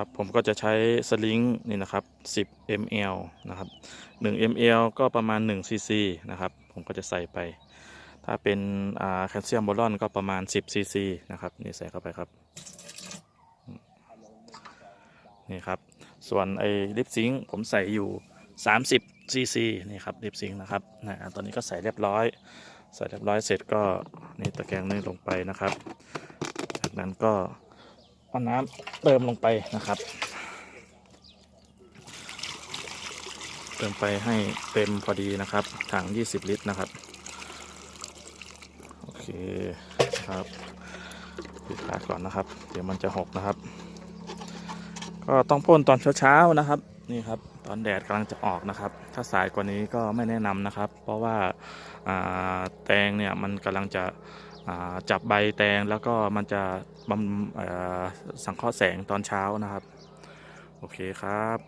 ครับผมก็จะใช้สลิงนี่นะครับ 10 ml นะครับ 1 ml ก็ประมาณ1 cc นะครับ ผมก็จะใส่ไป ถ้าเป็นแคลเซียมโบรอนก็ประมาณ 10 cc นะครับ นี่ใส่เข้าไปครับ นี่ครับ ส่วนไอ้ลิปซิงผมใส่อยู่ 30 cc นี่ครับลิปซิงนะครับนะตอนนี้ก็ใส่เรียบร้อย ใส่เรียบร้อยเสร็จก็นี่ตะแกรงนี่ลงไปนะครับ จากนั้นก็ เอาน้ำเติมลงไปนะครับ เติมไปให้เต็มพอดีนะครับ ถัง 20 ลิตรนะครับ โอเคครับปิดฝาก่อนนะครับ เดี๋ยวมันจะหกนะครับ ก็ต้องพ่นตอนเช้าๆนะครับ นี่ครับ ตอนแดดกำลังจะออกนะครับ ถ้าสายกว่านี้ก็ไม่แนะนำนะครับ เพราะว่าาแตงเนี่ยมันกำลังจะ จับใบแตงแล้วก็มันจะบำสังเคราะห์แสงตอนเช้านะครับ โอเคครับ